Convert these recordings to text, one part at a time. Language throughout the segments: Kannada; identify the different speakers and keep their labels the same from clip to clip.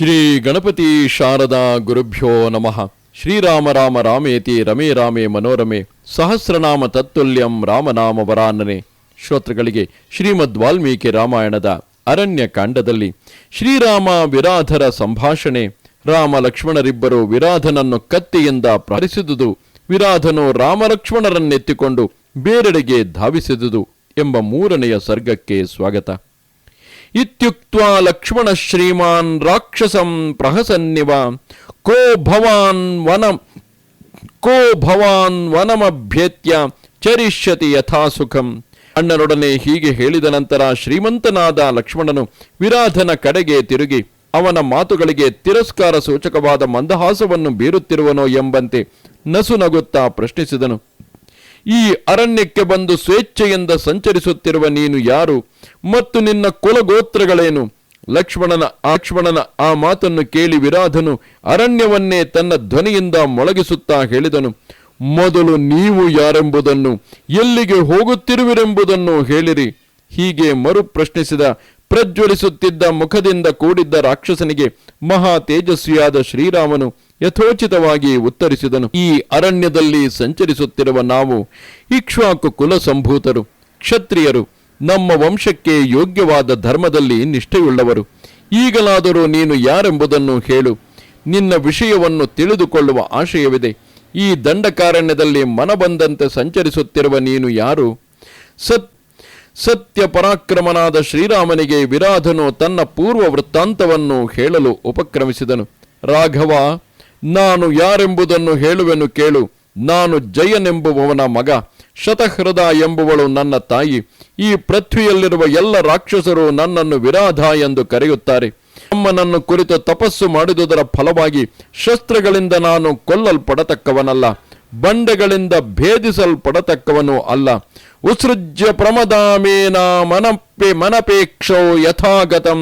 Speaker 1: ಶ್ರೀ ಗಣಪತಿ ಶಾರದಾ ಗುರುಭ್ಯೋ ನಮಃ. ಶ್ರೀರಾಮ ರಾಮ ರಾಮೇತಿ ರಮೇ ರಾಮೇ ಮನೋರಮೆ. ಸಹಸ್ರನಾಮ ತತ್ತುಲ್ಯಂ ರಾಮನಾಮ ವರಾನನೆ. ಶ್ರೋತೃಗಳಿಗೆ ಶ್ರೀಮದ್ ವಾಲ್ಮೀಕಿ ರಾಮಾಯಣದ ಅರಣ್ಯ ಕಾಂಡದಲ್ಲಿ ಶ್ರೀರಾಮ ವಿರಾಧರ ಸಂಭಾಷಣೆ. ರಾಮ ಲಕ್ಷ್ಮಣರಿಬ್ಬರು ವಿರಾಧನನ್ನು ಕತ್ತಿಯಿಂದ ಪ್ರಹರಿಸಿದುದು. ವಿರಾಧನು ರಾಮಲಕ್ಷ್ಮಣರನ್ನೆತ್ತಿಕೊಂಡು ಬೇರೆಡೆಗೆ ಧಾವಿಸಿದುದು ಎಂಬ ಮೂರನೆಯ ಸರ್ಗಕ್ಕೆ ಸ್ವಾಗತ. ಇತ್ಯುಕ್ತ್ವಾ ಲಕ್ಷ್ಮಣ ಶ್ರೀಮಾನ್ ರಾಕ್ಷಸಂ ಪ್ರಹಸನ್ನಿವ ಕೋ ಭವಾನ್ ವನ ಕೋ ಭವಾನ್ ವನಮಭ್ಯತ್ಯ ಚರಿಷ್ಯತಿ ಯಥಾ ಸುಖಂ ಅಣ್ಣನೊಡನೆ ಹೀಗೆ ಹೇಳಿದ ನಂತರ ಶ್ರೀಮಂತನಾದ ಲಕ್ಷ್ಮಣನು ವಿರಾಧನ ಕಡೆಗೆ ತಿರುಗಿ, ಅವನ ಮಾತುಗಳಿಗೆ ತಿರಸ್ಕಾರ ಸೂಚಕವಾದ ಮಂದಹಾಸವನ್ನು ಬೀರುತ್ತಿರುವನೋ ಎಂಬಂತೆ ನಸು ನಗುತ್ತಾ ಪ್ರಶ್ನಿಸಿದನು. ಈ ಅರಣ್ಯಕ್ಕೆ ಬಂದು ಸ್ವೇಚ್ಛೆಯಿಂದ ಸಂಚರಿಸುತ್ತಿರುವ ನೀನು ಯಾರು? ಮತ್ತು ನಿನ್ನ ಕುಲಗೋತ್ರಗಳೇನು? ಲಕ್ಷ್ಮಣನ ಲಕ್ಷ್ಮಣನ ಆ ಮಾತನ್ನು ಕೇಳಿ ವಿರಾಧನು ಅರಣ್ಯವನ್ನೇ ತನ್ನ ಧ್ವನಿಯಿಂದ ಮೊಳಗಿಸುತ್ತಾ ಹೇಳಿದನು. ಮೊದಲು ನೀವು ಯಾರೆಂಬುದನ್ನು, ಎಲ್ಲಿಗೆ ಹೋಗುತ್ತಿರುವಿರೆಂಬುದನ್ನು ಹೇಳಿರಿ. ಹೀಗೆ ಮರು ಪ್ರಶ್ನಿಸಿದ ಪ್ರಜ್ವಲಿಸುತ್ತಿದ್ದ ಮುಖದಿಂದ ಕೂಡಿದ್ದ ರಾಕ್ಷಸನಿಗೆ ಮಹಾ ತೇಜಸ್ವಿಯಾದ ಶ್ರೀರಾಮನು ಯಥೋಚಿತವಾಗಿ ಉತ್ತರಿಸಿದನು. ಈ ಅರಣ್ಯದಲ್ಲಿ ಸಂಚರಿಸುತ್ತಿರುವ ನಾವು ಇಕ್ಷ್ವಾಕು ಕುಲ ಸಂಭೂತರು ಕ್ಷತ್ರಿಯರು, ನಮ್ಮ ವಂಶಕ್ಕೆ ಯೋಗ್ಯವಾದ ಧರ್ಮದಲ್ಲಿ ನಿಷ್ಠೆಯುಳ್ಳವರು. ಈಗಲಾದರೂ ನೀನು ಯಾರೆಂಬುದನ್ನು ಹೇಳು. ನಿನ್ನ ವಿಷಯವನ್ನು ತಿಳಿದುಕೊಳ್ಳುವ ಆಶಯವಿದೆ. ಈ ದಂಡಕಾರಣ್ಯದಲ್ಲಿ ಮನಬಂದಂತೆ ಸಂಚರಿಸುತ್ತಿರುವ ನೀನು ಯಾರು? ಸತ್ ಸತ್ಯ ಪರಾಕ್ರಮನಾದ ಶ್ರೀರಾಮನಿಗೆ ವಿರಾಧನು ತನ್ನ ಪೂರ್ವ ವೃತ್ತಾಂತವನ್ನು ಹೇಳಲು ಉಪಕ್ರಮಿಸಿದನು. ರಾಘವ ನಾನು ಯಾರೆಂಬುದನ್ನು ಹೇಳುವೆನು ಕೇಳು. ನಾನು ಜಯನೆಂಬುವವನ ಮಗ ಶತಹೃದ ಎಂಬುವಳು ನನ್ನ ತಾಯಿ. ಈ ಪೃಥ್ವಿಯಲ್ಲಿರುವ ಎಲ್ಲ ರಾಕ್ಷಸರು ನನ್ನನ್ನು ವಿರಾಧ ಎಂದು ಕರೆಯುತ್ತಾರೆ. ಅಮ್ಮನನ್ನು ಕುರಿತು ತಪಸ್ಸು ಮಾಡಿದುದರ ಫಲವಾಗಿ ಶಸ್ತ್ರಗಳಿಂದ ನಾನು ಕೊಲ್ಲಲ್ಪಡತಕ್ಕವನಲ್ಲ, ಬಂಡೆಗಳಿಂದ ಭೇದಿಸಲ್ಪಡತಕ್ಕವನು ಅಲ್ಲ. ಉತ್ಸೃಜ್ಯ ಪ್ರಮದಾಮೇನ ಮನಪೆ ಮನಪೇಕ್ಷೋ ಯಥಾಗತಂ.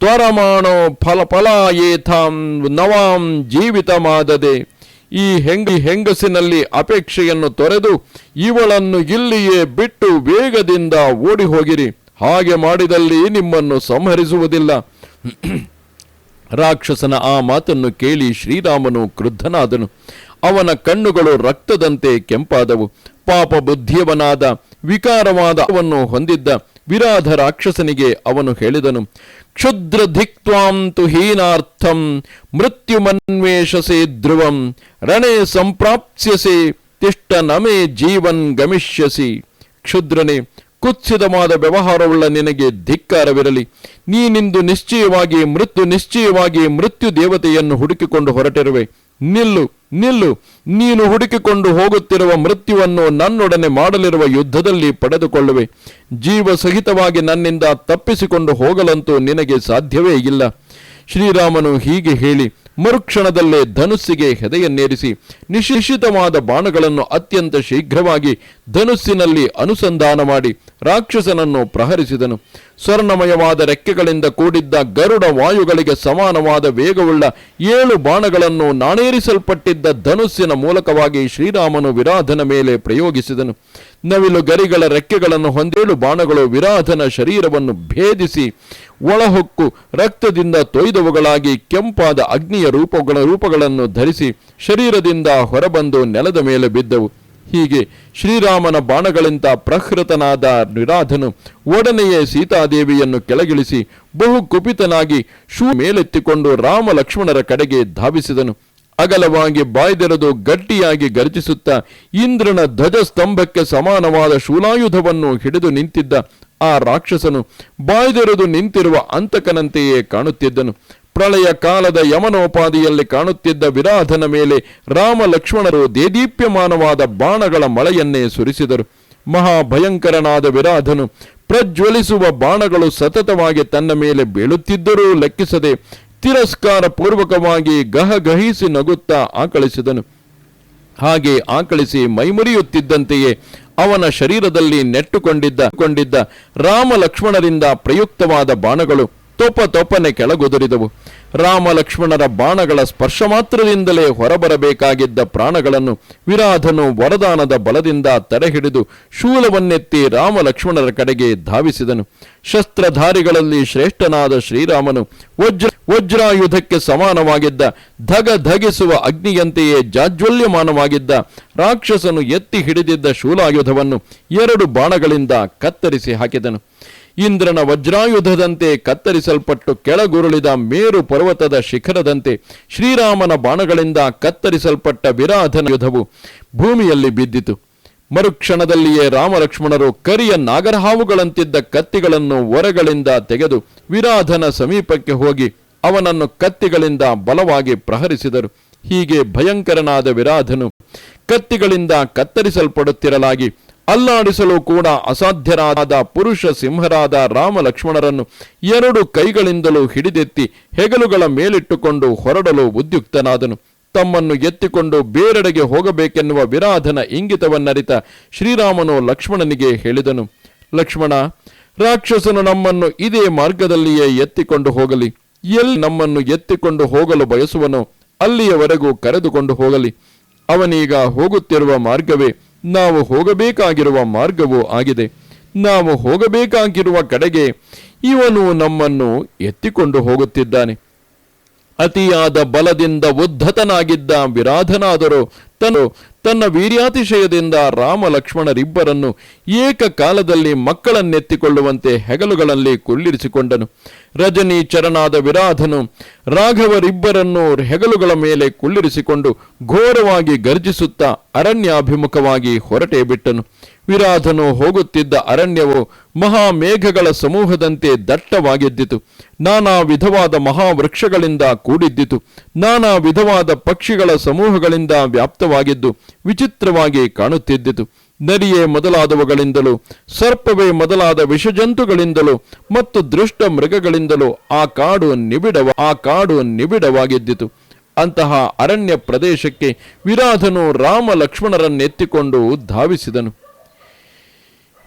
Speaker 1: ತ್ವರಮಾಣೋ ಫಲ ಫಲಾಯೇಥಾಂ ನವಾಂ ಜೀವಿತಮಾದದೆ. ಈ ಹೆಂಗ ಹೆಂಗಸಿನಲ್ಲಿ ಅಪೇಕ್ಷೆಯನ್ನು ತೊರೆದು ಇವಳನ್ನು ಇಲ್ಲಿಯೇ ಬಿಟ್ಟು ವೇಗದಿಂದ ಓಡಿ ಹೋಗಿರಿ ಹಾಗೆ ಮಾಡಿದಲ್ಲಿ ನಿಮ್ಮನ್ನು ಸಂಹರಿಸುವುದಿಲ್ಲ. ರಾಕ್ಷಸನ ಆ ಮಾತನ್ನು ಕೇಳಿ ಶ್ರೀರಾಮನು ಕ್ರುದ್ಧನಾದನು. ಅವನ ಕಣ್ಣುಗಳು ರಕ್ತದಂತೆ ಕೆಂಪಾದವು. ಪಾಪ ಬುದ್ಧಿಯವನಾದ ವಿಕಾರವಾದ ಅವನ್ನು ಹೊಂದಿದ್ದ ವಿರಾಧ ರಾಕ್ಷಸನಿಗೆ ಅವನು ಹೇಳಿದನು. ಕ್ಷುದ್ರ ಧಿಕ್ವಾಂತು ಹೀನಾರ್ಥಂ, ಮೃತ್ಯುಮನ್ವೇಷಸೆ ಧ್ರುವಂ, ರಣೆ ಸಂಪ್ರಾಪ್ಸ್ಯಸೆ ತಿಷ್ಟ ನಮೇ ಜೀವನ್ ಗಮಿಷ್ಯಸಿ. ಕ್ಷುದ್ರನೇ, ಕುತ್ಸಿತವಾದ ವ್ಯವಹಾರವುಳ್ಳ ನಿನಗೆ ಧಿಕ್ಕಾರವಿರಲಿ. ನೀನಿಂದು ನಿಶ್ಚಯವಾಗಿ ಮೃತ್ಯು ನಿಶ್ಚಯವಾಗಿ ಮೃತ್ಯು ದೇವತೆಯನ್ನು ಹುಡುಕಿಕೊಂಡು ಹೊರಟಿರುವೆ. ನಿಲ್ಲು ನಿಲ್ಲು. ನೀನು ಹುಡುಕಿಕೊಂಡು ಹೋಗುತ್ತಿರುವ ಮೃತ್ಯುವನ್ನು ನನ್ನೊಡನೆ ಮಾಡಲಿರುವ ಯುದ್ಧದಲ್ಲಿ ಪಡೆದುಕೊಳ್ಳುವೆ. ಜೀವ ಸಹಿತವಾಗಿ ನನ್ನಿಂದ ತಪ್ಪಿಸಿಕೊಂಡು ಹೋಗಲಂತೂ ನಿನಗೆ ಸಾಧ್ಯವೇ ಇಲ್ಲ. ಶ್ರೀರಾಮನು ಹೀಗೆ ಹೇಳಿ, ಮರುಕ್ಷಣದಲ್ಲೇ ಧನುಸ್ಸಿಗೆ ಹೆದೆಯನ್ನೇರಿಸಿ ನಿಶಿಷಿತವಾದ ಬಾಣಗಳನ್ನು ಅತ್ಯಂತ ಶೀಘ್ರವಾಗಿ ಧನುಸ್ಸಿನಲ್ಲಿ ಅನುಸಂಧಾನ ಮಾಡಿ ರಾಕ್ಷಸನನ್ನು ಪ್ರಹರಿಸಿದನು. ಸ್ವರ್ಣಮಯವಾದ ರೆಕ್ಕೆಗಳಿಂದ ಕೂಡಿದ್ದ ಗರುಡ ವಾಯುಗಳಿಗೆ ಸಮಾನವಾದ ವೇಗವುಳ್ಳ ಏಳು ಬಾಣಗಳನ್ನು ನಾಣೇರಿಸಲ್ಪಟ್ಟಿದ್ದ ಧನುಸ್ಸಿನ ಮೂಲಕವಾಗಿ ಶ್ರೀರಾಮನು ವಿರಾಧನ ಮೇಲೆ ಪ್ರಯೋಗಿಸಿದನು. ನವಿಲು ಗರಿಗಳ ರೆಕ್ಕೆಗಳನ್ನು ಹೊಂದೇಳು ಬಾಣಗಳು ವಿರಾಧನ ಶರೀರವನ್ನು ಭೇದಿಸಿ ಒಳಹೊಕ್ಕು ರಕ್ತದಿಂದ ತೊಯ್ದವುಗಳಾಗಿ ಕೆಂಪಾದ ಅಗ್ನಿಯ ರೂಪಗಳ ರೂಪಗಳನ್ನು ಧರಿಸಿ ಶರೀರದಿಂದ ಹೊರಬಂದು ನೆಲದ ಮೇಲೆ ಬಿದ್ದವು. ಹೀಗೆ ಶ್ರೀರಾಮನ ಬಾಣಗಳಿಂದ ಪ್ರಹೃತನಾದ ನಿರಾಧನು ಒಡನೆಯೇ ಸೀತಾದೇವಿಯನ್ನು ಕೆಳಗಿಳಿಸಿ ಬಹು ಕುಪಿತನಾಗಿ ಶೂ ಮೇಲೆತ್ತಿಕೊಂಡು ರಾಮ ಲಕ್ಷ್ಮಣರ ಕಡೆಗೆ ಧಾವಿಸಿದನು. ಅಗಲವಾಗಿ ಬಾಯ್ದೆರೆದು ಗಟ್ಟಿಯಾಗಿ ಗರ್ಜಿಸುತ್ತಾ ಇಂದ್ರನ ಧ್ವಜಸ್ತಂಭಕ್ಕೆ ಸಮಾನವಾದ ಶೂಲಾಯುಧವನ್ನು ಹಿಡಿದು ನಿಂತಿದ್ದ ಆ ರಾಕ್ಷಸನು ಬಾಯ್ದೆರೆದು ನಿಂತಿರುವ ಅಂತಕನಂತೆಯೇ ಕಾಣುತ್ತಿದ್ದನು. ಪ್ರಳಯ ಕಾಲದ ಯಮನೋಪಾದಿಯಲ್ಲಿ ಕಾಣುತ್ತಿದ್ದ ವಿರಾಧನ ಮೇಲೆ ರಾಮ ಲಕ್ಷ್ಮಣರು ದೇದೀಪ್ಯಮಾನವಾದ ಬಾಣಗಳ ಮಳೆಯನ್ನೇ ಸುರಿಸಿದರು. ಮಹಾಭಯಂಕರನಾದ ವಿರಾಧನು ಪ್ರಜ್ವಲಿಸುವ ಬಾಣಗಳು ಸತತವಾಗಿ ತನ್ನ ಮೇಲೆ ಬೀಳುತ್ತಿದ್ದರೂ ಲೆಕ್ಕಿಸದೆ ತಿರಸ್ಕಾರ ಪೂರ್ವಕವಾಗಿ ಗಹಗಹಿಸಿ ನಗುತ್ತಾ ಆಕಳಿಸಿದನು. ಹಾಗೆ ಆಕಳಿಸಿ ಮೈಮುರಿಯುತ್ತಿದ್ದಂತೆಯೇ ಅವನ ಶರೀರದಲ್ಲಿ ನೆಟ್ಟುಕೊಂಡಿದ್ದ, ಕೊಂಡಿದ್ದ ರಾಮ ಲಕ್ಷ್ಮಣರಿಂದ ಪ್ರಯುಕ್ತವಾದ ಬಾಣಗಳು ತೊಪ ತೋಪನೆ ಕೆಳಗುದುರಿದವು. ರಾಮ ಲಕ್ಷ್ಮಣರ ಬಾಣಗಳ ಸ್ಪರ್ಶ ಮಾತ್ರದಿಂದಲೇ ಹೊರಬರಬೇಕಾಗಿದ್ದ ಪ್ರಾಣಗಳನ್ನು ವಿರಾಧನು ವರದಾನದ ಬಲದಿಂದ ತಡೆಹಿಡಿದು ಶೂಲವನ್ನೆತ್ತಿ ರಾಮ ಲಕ್ಷ್ಮಣರ ಕಡೆಗೆ ಧಾವಿಸಿದನು. ಶಸ್ತ್ರಧಾರಿಗಳಲ್ಲಿ ಶ್ರೇಷ್ಠನಾದ ಶ್ರೀರಾಮನು ವಜ್ರ, ವಜ್ರಾಯುಧಕ್ಕೆ ಸಮಾನವಾಗಿದ್ದ, ಧಗ ಧಗಿಸುವ ಅಗ್ನಿಯಂತೆಯೇ ಜಾಜ್ವಲ್ಯಮಾನವಾಗಿದ್ದ, ರಾಕ್ಷಸನು ಎತ್ತಿ ಹಿಡಿದಿದ್ದ ಶೂಲಾಯುಧವನ್ನು ಎರಡು ಬಾಣಗಳಿಂದ ಕತ್ತರಿಸಿ ಹಾಕಿದನು. ಇಂದ್ರನ ವಜ್ರಾಯುಧದಂತೆ ಕತ್ತರಿಸಲ್ಪಟ್ಟು ಕೆಳಗುರುಳಿದ ಮೇರು ಪರ್ವತದ ಶಿಖರದಂತೆ ಶ್ರೀರಾಮನ ಬಾಣಗಳಿಂದ ಕತ್ತರಿಸಲ್ಪಟ್ಟ ವಿರಾಧನ ಯುಧವು ಭೂಮಿಯಲ್ಲಿ ಬಿದ್ದಿತು. ಮರುಕ್ಷಣದಲ್ಲಿಯೇ ರಾಮಲಕ್ಷ್ಮಣರು ಕರಿಯ ನಾಗರಹಾವುಗಳಂತಿದ್ದ ಕತ್ತಿಗಳನ್ನು ಒರೆಗಳಿಂದ ತೆಗೆದು ವಿರಾಧನ ಸಮೀಪಕ್ಕೆ ಹೋಗಿ ಅವನನ್ನು ಕತ್ತಿಗಳಿಂದ ಬಲವಾಗಿ ಪ್ರಹರಿಸಿದರು. ಹೀಗೆ ಭಯಂಕರನಾದ ವಿರಾಧನು ಕತ್ತಿಗಳಿಂದ ಕತ್ತರಿಸಲ್ಪಡುತ್ತಿರಲಾಗಿ ಅಲ್ಲಾಡಿಸಲು ಕೂಡ ಅಸಾಧ್ಯರಾದ ಪುರುಷ ಸಿಂಹರಾದ ರಾಮ ಲಕ್ಷ್ಮಣರನ್ನು ಎರಡು ಕೈಗಳಿಂದಲೂ ಹಿಡಿದೆತ್ತಿ ಹೆಗಲುಗಳ ಮೇಲಿಟ್ಟುಕೊಂಡು ಹೊರಡಲು ಉದ್ಯುಕ್ತನಾದನು. ತಮ್ಮನ್ನು ಎತ್ತಿಕೊಂಡು ಬೇರೆಡೆಗೆ ಹೋಗಬೇಕೆನ್ನುವ ವಿರಾಧನ ಇಂಗಿತವನ್ನರಿತ ಶ್ರೀರಾಮನು ಲಕ್ಷ್ಮಣನಿಗೆ ಹೇಳಿದನು. ಲಕ್ಷ್ಮಣ, ರಾಕ್ಷಸನು ನಮ್ಮನ್ನು ಇದೇ ಮಾರ್ಗದಲ್ಲಿಯೇ ಎತ್ತಿಕೊಂಡು ಹೋಗಲಿ. ಎಲ್ಲಿ ನಮ್ಮನ್ನು ಎತ್ತಿಕೊಂಡು ಹೋಗಲು ಬಯಸುವನೋ ಅಲ್ಲಿಯವರೆಗೂ ಕರೆದುಕೊಂಡು ಹೋಗಲಿ. ಅವನೀಗ ಹೋಗುತ್ತಿರುವ ಮಾರ್ಗವೇ ನಾವು ಹೋಗಬೇಕಾಗಿರುವ ಮಾರ್ಗವೂ ಆಗಿದೆ. ನಾವು ಹೋಗಬೇಕಾಗಿರುವ ಕಡೆಗೆ ಇವನು ನಮ್ಮನ್ನು ಎತ್ತಿಕೊಂಡು ಹೋಗುತ್ತಿದ್ದಾನೆ. ಅತಿಯಾದ ಬಲದಿಂದ ಉದ್ಧತನಾಗಿದ್ದ ವಿರಾಧನಾದರೂ ತನ್ನ ತನ್ನ ವೀರ್ಯಾತಿಶಯದಿಂದ ರಾಮ ಲಕ್ಷ್ಮಣರಿಬ್ಬರನ್ನು ಏಕಕಾಲದಲ್ಲಿ ಮಕ್ಕಳನ್ನೆತ್ತಿಕೊಳ್ಳುವಂತೆ ಹೆಗಲುಗಳಲ್ಲಿ ಕುಳ್ಳಿರಿಸಿಕೊಂಡನು. ರಜನಿ ಚರಣಾದ ವಿರಾಧನು ರಾಘವರಿಬ್ಬರನ್ನು ಹೆಗಲುಗಳ ಮೇಲೆ ಕುಳ್ಳಿರಿಸಿಕೊಂಡು ಘೋರವಾಗಿ ಗರ್ಜಿಸುತ್ತಾ ಅರಣ್ಯಾಭಿಮುಖವಾಗಿ ಹೊರಟೇ ಬಿಟ್ಟನು. ವಿರಾಧನು ಹೋಗುತ್ತಿದ್ದ ಅರಣ್ಯವು ಮಹಾಮೇಘಗಳ ಸಮೂಹದಂತೆ ದಟ್ಟವಾಗಿದ್ದಿತು. ನಾನಾ ವಿಧವಾದ ಮಹಾವೃಕ್ಷಗಳಿಂದ ಕೂಡಿದ್ದಿತು. ನಾನಾ ವಿಧವಾದ ಪಕ್ಷಿಗಳ ಸಮೂಹಗಳಿಂದ ವ್ಯಾಪ್ತವಾಗಿದ್ದು ವಿಚಿತ್ರವಾಗಿ ಕಾಣುತ್ತಿದ್ದಿತು. ನರಿಯೇ ಮೊದಲಾದವುಗಳಿಂದಲೂ, ಸರ್ಪವೇ ಮೊದಲಾದ ವಿಷಜಂತುಗಳಿಂದಲೂ ಮತ್ತು ದೃಷ್ಟ ಮೃಗಗಳಿಂದಲೂ ಆ ಕಾಡು ನಿಬಿಡವ, ಆ ಕಾಡು ನಿಬಿಡವಾಗಿದ್ದಿತು. ಅಂತಹ ಅರಣ್ಯ ಪ್ರದೇಶಕ್ಕೆ ವಿರಾಧನು ರಾಮ ಲಕ್ಷ್ಮಣರನ್ನೆತ್ತಿಕೊಂಡು ಧಾವಿಸಿದನು.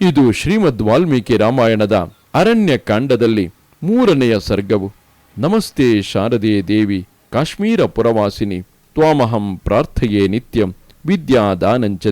Speaker 1: ಇದು ಶ್ರೀಮದ್ ವಾಲ್ಮೀಕಿ ರಾಮಾಯಣದ ಅರಣ್ಯ ಕಾಂಡದಲ್ಲಿ ಮೂರನೆಯ ಸರ್ಗವು. ನಮಸ್ತೆ ಶಾರದೆ ದೇವಿ, ಕಾಶ್ಮೀರ ಪುರವಾಸಿನಿ, ತ್ವಾಮಹಂ ಪ್ರಾರ್ಥಯೇ ನಿತ್ಯಂ, ವಿದ್ಯಾದಾನಂಚ